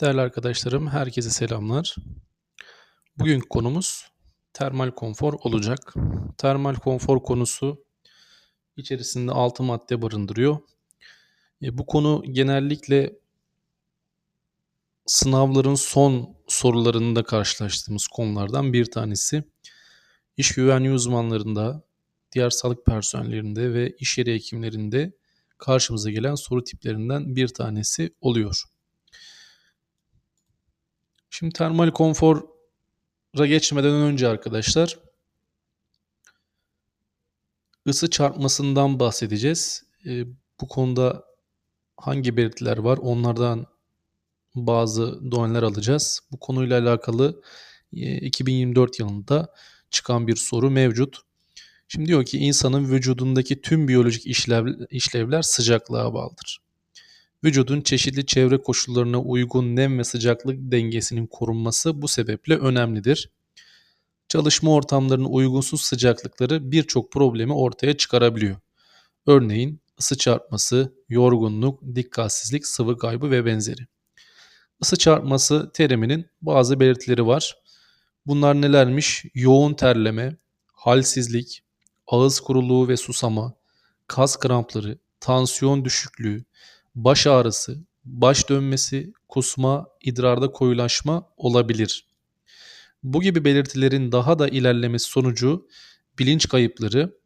Değerli arkadaşlarım, herkese selamlar. Bugünkü konumuz termal konfor olacak. Termal konfor konusu içerisinde 6 madde barındırıyor. E, bu konu genellikle sınavların son sorularında karşılaştığımız konulardan bir tanesi. İş güvenliği uzmanlarında, diğer sağlık personellerinde ve iş yeri hekimlerinde karşımıza gelen soru tiplerinden bir tanesi oluyor. Şimdi termal konfora geçmeden önce arkadaşlar ısı çarpmasından bahsedeceğiz. E, bu konuda hangi belirtiler var onlardan bazı doneler alacağız. Bu konuyla alakalı e, 2024 yılında çıkan bir soru mevcut. Şimdi diyor ki insanın vücudundaki tüm biyolojik işlev, işlevler sıcaklığa bağlıdır. Vücudun çeşitli çevre koşullarına uygun nem ve sıcaklık dengesinin korunması bu sebeple önemlidir. Çalışma ortamlarının uygunsuz sıcaklıkları birçok problemi ortaya çıkarabiliyor. Örneğin ısı çarpması, yorgunluk, dikkatsizlik, sıvı kaybı ve benzeri. Isı çarpması teriminin bazı belirtileri var. Bunlar nelermiş? Yoğun terleme, halsizlik, ağız kuruluğu ve susama, kas krampları, tansiyon düşüklüğü, baş ağrısı, baş dönmesi, kusma, idrarda koyulaşma olabilir. Bu gibi belirtilerin daha da ilerlemesi sonucu bilinç kayıpları,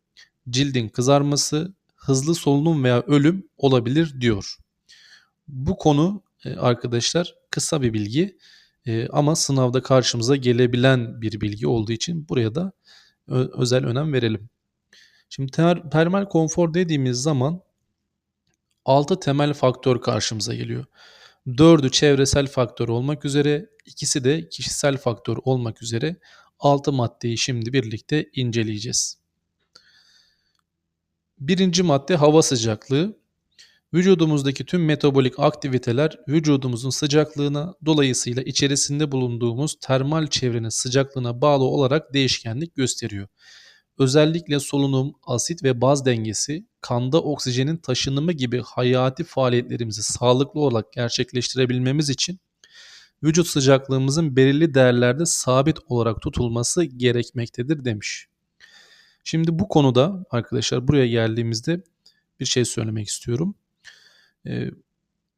cildin kızarması, hızlı solunum veya ölüm olabilir diyor. Bu konu e, arkadaşlar kısa bir bilgi e, ama sınavda karşımıza gelebilen bir bilgi olduğu için buraya da özel önem verelim. Şimdi ter, termal konfor dediğimiz zaman 6 temel faktör karşımıza geliyor. 4'ü çevresel faktör olmak üzere, ikisi de kişisel faktör olmak üzere 6 maddeyi şimdi birlikte inceleyeceğiz. Birinci madde hava sıcaklığı. Vücudumuzdaki tüm metabolik aktiviteler vücudumuzun sıcaklığına dolayısıyla içerisinde bulunduğumuz termal çevrenin sıcaklığına bağlı olarak değişkenlik gösteriyor. Özellikle solunum, asit ve baz dengesi, kanda oksijenin taşınımı gibi hayati faaliyetlerimizi sağlıklı olarak gerçekleştirebilmemiz için vücut sıcaklığımızın belirli değerlerde sabit olarak tutulması gerekmektedir demiş. Şimdi bu konuda arkadaşlar buraya geldiğimizde bir şey söylemek istiyorum. Ee,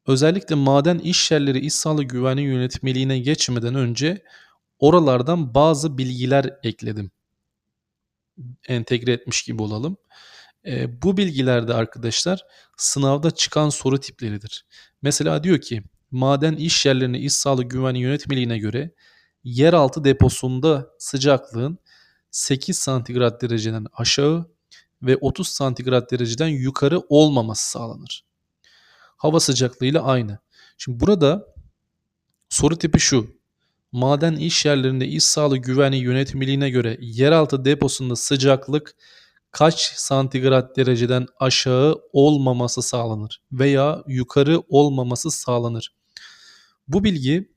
özellikle maden iş yerleri iş sağlığı güvenliği yönetmeliğine geçmeden önce oralardan bazı bilgiler ekledim entegre etmiş gibi olalım. E, bu bilgilerde arkadaşlar sınavda çıkan soru tipleridir. Mesela diyor ki maden iş yerlerine iş sağlığı güvenliği yönetmeliğine göre yeraltı deposunda sıcaklığın 8 santigrat dereceden aşağı ve 30 santigrat dereceden yukarı olmaması sağlanır. Hava sıcaklığıyla aynı. Şimdi burada soru tipi şu maden iş yerlerinde iş sağlığı güvenliği yönetmeliğine göre yeraltı deposunda sıcaklık kaç santigrat dereceden aşağı olmaması sağlanır veya yukarı olmaması sağlanır. Bu bilgi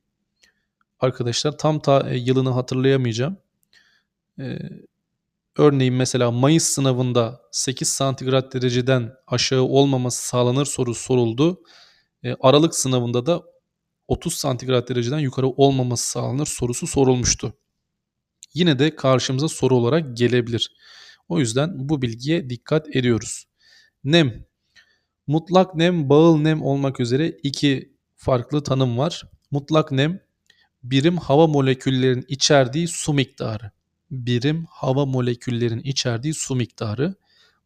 arkadaşlar tam ta e, yılını hatırlayamayacağım. Ee, örneğin mesela Mayıs sınavında 8 santigrat dereceden aşağı olmaması sağlanır soru soruldu. Ee, Aralık sınavında da 30 santigrat dereceden yukarı olmaması sağlanır sorusu sorulmuştu. Yine de karşımıza soru olarak gelebilir. O yüzden bu bilgiye dikkat ediyoruz. Nem. Mutlak nem, bağıl nem olmak üzere iki farklı tanım var. Mutlak nem birim hava moleküllerinin içerdiği su miktarı. Birim hava moleküllerinin içerdiği su miktarı.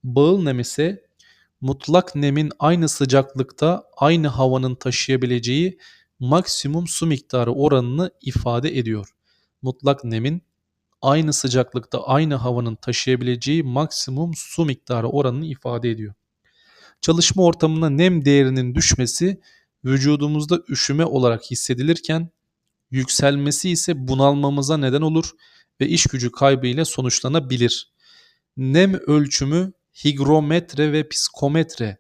Bağıl nem ise mutlak nemin aynı sıcaklıkta aynı havanın taşıyabileceği maksimum su miktarı oranını ifade ediyor. Mutlak nemin aynı sıcaklıkta aynı havanın taşıyabileceği maksimum su miktarı oranını ifade ediyor. Çalışma ortamında nem değerinin düşmesi vücudumuzda üşüme olarak hissedilirken yükselmesi ise bunalmamıza neden olur ve iş gücü kaybı ile sonuçlanabilir. Nem ölçümü higrometre ve psikometre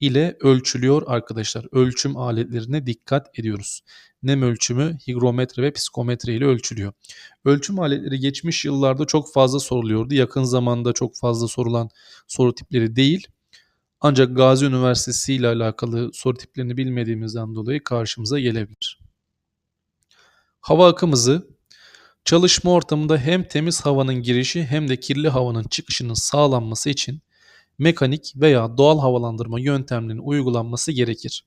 ile ölçülüyor arkadaşlar. Ölçüm aletlerine dikkat ediyoruz. Nem ölçümü higrometre ve psikometre ile ölçülüyor. Ölçüm aletleri geçmiş yıllarda çok fazla soruluyordu. Yakın zamanda çok fazla sorulan soru tipleri değil. Ancak Gazi Üniversitesi ile alakalı soru tiplerini bilmediğimizden dolayı karşımıza gelebilir. Hava akımızı çalışma ortamında hem temiz havanın girişi hem de kirli havanın çıkışının sağlanması için mekanik veya doğal havalandırma yöntemlerinin uygulanması gerekir.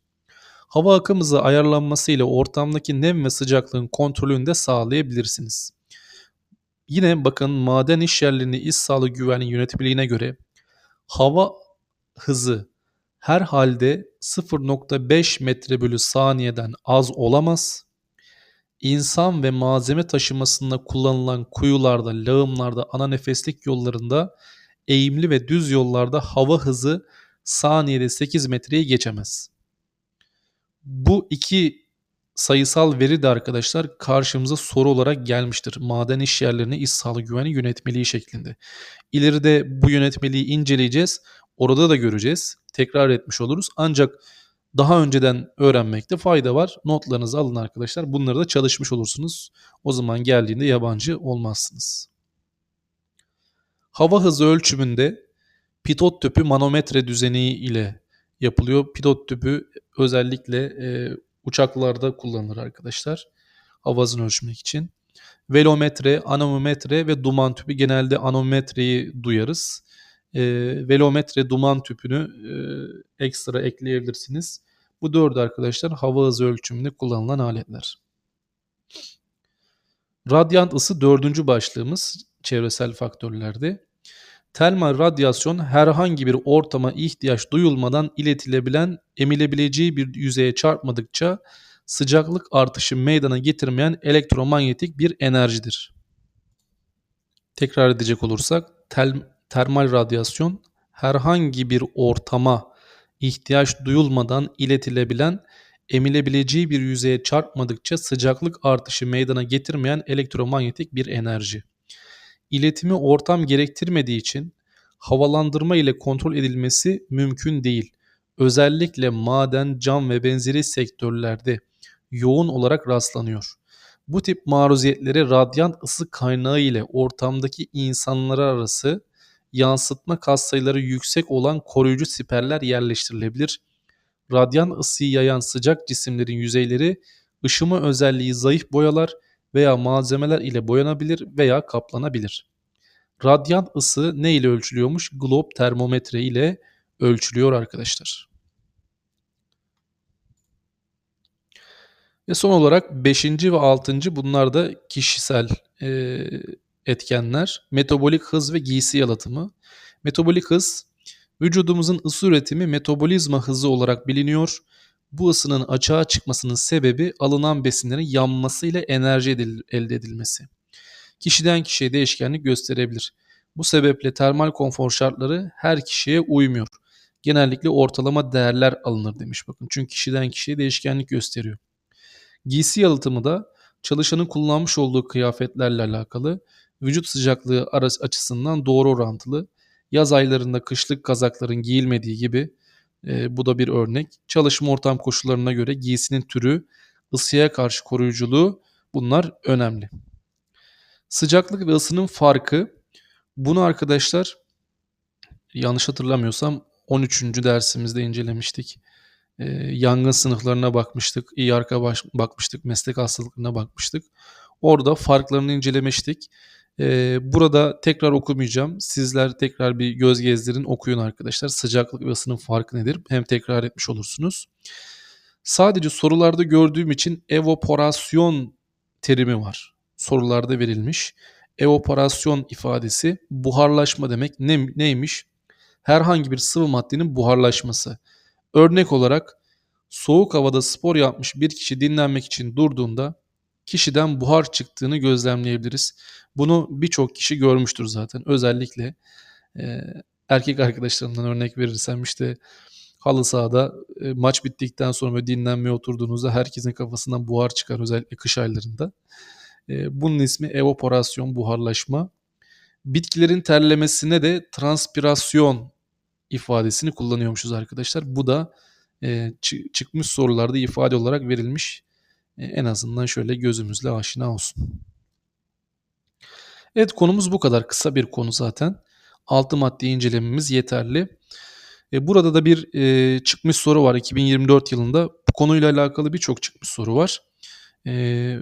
Hava akımızı ayarlanması ile ortamdaki nem ve sıcaklığın kontrolünü de sağlayabilirsiniz. Yine bakın maden iş yerlerini iş sağlığı güvenliği yönetmeliğine göre hava hızı her halde 0.5 metre bölü saniyeden az olamaz. İnsan ve malzeme taşımasında kullanılan kuyularda, lağımlarda, ana nefeslik yollarında, eğimli ve düz yollarda hava hızı saniyede 8 metreyi geçemez. Bu iki sayısal veri de arkadaşlar karşımıza soru olarak gelmiştir. Maden iş yerlerine iş sağlığı güvenliği yönetmeliği şeklinde. İleride bu yönetmeliği inceleyeceğiz. Orada da göreceğiz. Tekrar etmiş oluruz. Ancak daha önceden öğrenmekte fayda var. Notlarınızı alın arkadaşlar. Bunları da çalışmış olursunuz. O zaman geldiğinde yabancı olmazsınız. Hava hızı ölçümünde pitot tüpü manometre düzeni ile yapılıyor. Pilot tüpü özellikle e, uçaklarda kullanılır arkadaşlar. Hava hızını ölçmek için. Velometre, anemometre ve duman tüpü genelde anemometreyi duyarız. E, velometre duman tüpünü e, ekstra ekleyebilirsiniz. Bu dördü arkadaşlar hava hızı ölçümünde kullanılan aletler. Radyant ısı dördüncü başlığımız çevresel faktörlerde. Termal radyasyon herhangi bir ortama ihtiyaç duyulmadan iletilebilen, emilebileceği bir yüzeye çarpmadıkça sıcaklık artışı meydana getirmeyen elektromanyetik bir enerjidir. Tekrar edecek olursak tel, termal radyasyon herhangi bir ortama ihtiyaç duyulmadan iletilebilen, emilebileceği bir yüzeye çarpmadıkça sıcaklık artışı meydana getirmeyen elektromanyetik bir enerji iletimi ortam gerektirmediği için havalandırma ile kontrol edilmesi mümkün değil. Özellikle maden, cam ve benzeri sektörlerde yoğun olarak rastlanıyor. Bu tip maruziyetlere radyant ısı kaynağı ile ortamdaki insanlar arası yansıtma katsayıları yüksek olan koruyucu siperler yerleştirilebilir. Radyan ısıyı yayan sıcak cisimlerin yüzeyleri ışıma özelliği zayıf boyalar veya malzemeler ile boyanabilir veya kaplanabilir. Radyant ısı ne ile ölçülüyormuş? Glob termometre ile ölçülüyor arkadaşlar. Ve son olarak 5. ve 6. bunlar da kişisel e, etkenler. Metabolik hız ve giysi yalıtımı. Metabolik hız vücudumuzun ısı üretimi metabolizma hızı olarak biliniyor. Bu ısının açığa çıkmasının sebebi alınan besinlerin yanmasıyla enerji edil, elde edilmesi. Kişiden kişiye değişkenlik gösterebilir. Bu sebeple termal konfor şartları her kişiye uymuyor. Genellikle ortalama değerler alınır demiş bakın. Çünkü kişiden kişiye değişkenlik gösteriyor. Giysi yalıtımı da çalışanın kullanmış olduğu kıyafetlerle alakalı vücut sıcaklığı açısından doğru orantılı. Yaz aylarında kışlık kazakların giyilmediği gibi e, bu da bir örnek. Çalışma ortam koşullarına göre giysinin türü, ısıya karşı koruyuculuğu bunlar önemli. Sıcaklık ve ısının farkı bunu arkadaşlar yanlış hatırlamıyorsam 13. dersimizde incelemiştik. Ee, yangın sınıflarına bakmıştık, iyi arka baş, bakmıştık, meslek hastalıklarına bakmıştık. Orada farklarını incelemiştik. Ee, burada tekrar okumayacağım. Sizler tekrar bir göz gezdirin, okuyun arkadaşlar. Sıcaklık ve ısının farkı nedir? Hem tekrar etmiş olursunuz. Sadece sorularda gördüğüm için evaporasyon terimi var. Sorularda verilmiş. Evaporasyon ifadesi buharlaşma demek ne, neymiş? Herhangi bir sıvı maddenin buharlaşması. Örnek olarak soğuk havada spor yapmış bir kişi dinlenmek için durduğunda kişiden buhar çıktığını gözlemleyebiliriz. Bunu birçok kişi görmüştür zaten. Özellikle e, erkek arkadaşlarımdan örnek verirsem işte halı sahada e, maç bittikten sonra böyle dinlenmeye oturduğunuzda herkesin kafasından buhar çıkar özellikle kış aylarında. E, bunun ismi evaporasyon, buharlaşma. Bitkilerin terlemesine de transpirasyon ifadesini kullanıyormuşuz arkadaşlar. Bu da e, çıkmış sorularda ifade olarak verilmiş. E, en azından şöyle gözümüzle aşina olsun. Evet konumuz bu kadar. Kısa bir konu zaten. Altı madde incelememiz yeterli. E, burada da bir e, çıkmış soru var 2024 yılında. Bu konuyla alakalı birçok çıkmış soru var. E,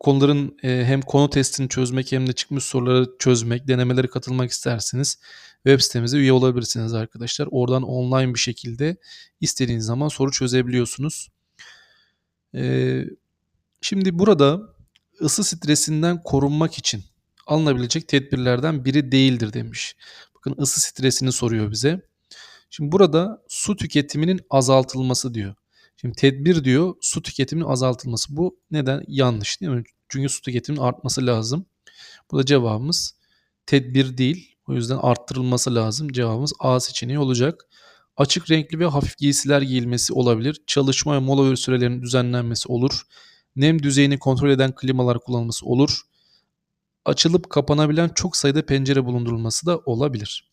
konuların e, hem konu testini çözmek hem de çıkmış soruları çözmek, denemelere katılmak isterseniz web sitemize üye olabilirsiniz arkadaşlar. Oradan online bir şekilde istediğiniz zaman soru çözebiliyorsunuz. Ee, şimdi burada ısı stresinden korunmak için alınabilecek tedbirlerden biri değildir demiş. Bakın ısı stresini soruyor bize. Şimdi burada su tüketiminin azaltılması diyor. Şimdi tedbir diyor su tüketiminin azaltılması. Bu neden? Yanlış değil mi? Çünkü su tüketiminin artması lazım. Burada cevabımız tedbir değil. O yüzden arttırılması lazım. Cevabımız A seçeneği olacak. Açık renkli ve hafif giysiler giyilmesi olabilir. Çalışma ve mola sürelerinin düzenlenmesi olur. Nem düzeyini kontrol eden klimalar kullanılması olur. Açılıp kapanabilen çok sayıda pencere bulundurulması da olabilir.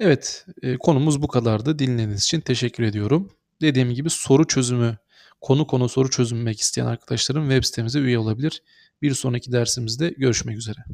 Evet, e, konumuz bu kadardı. Dinlediğiniz için teşekkür ediyorum. Dediğim gibi soru çözümü, konu konu soru çözümmek isteyen arkadaşlarım web sitemize üye olabilir. Bir sonraki dersimizde görüşmek üzere.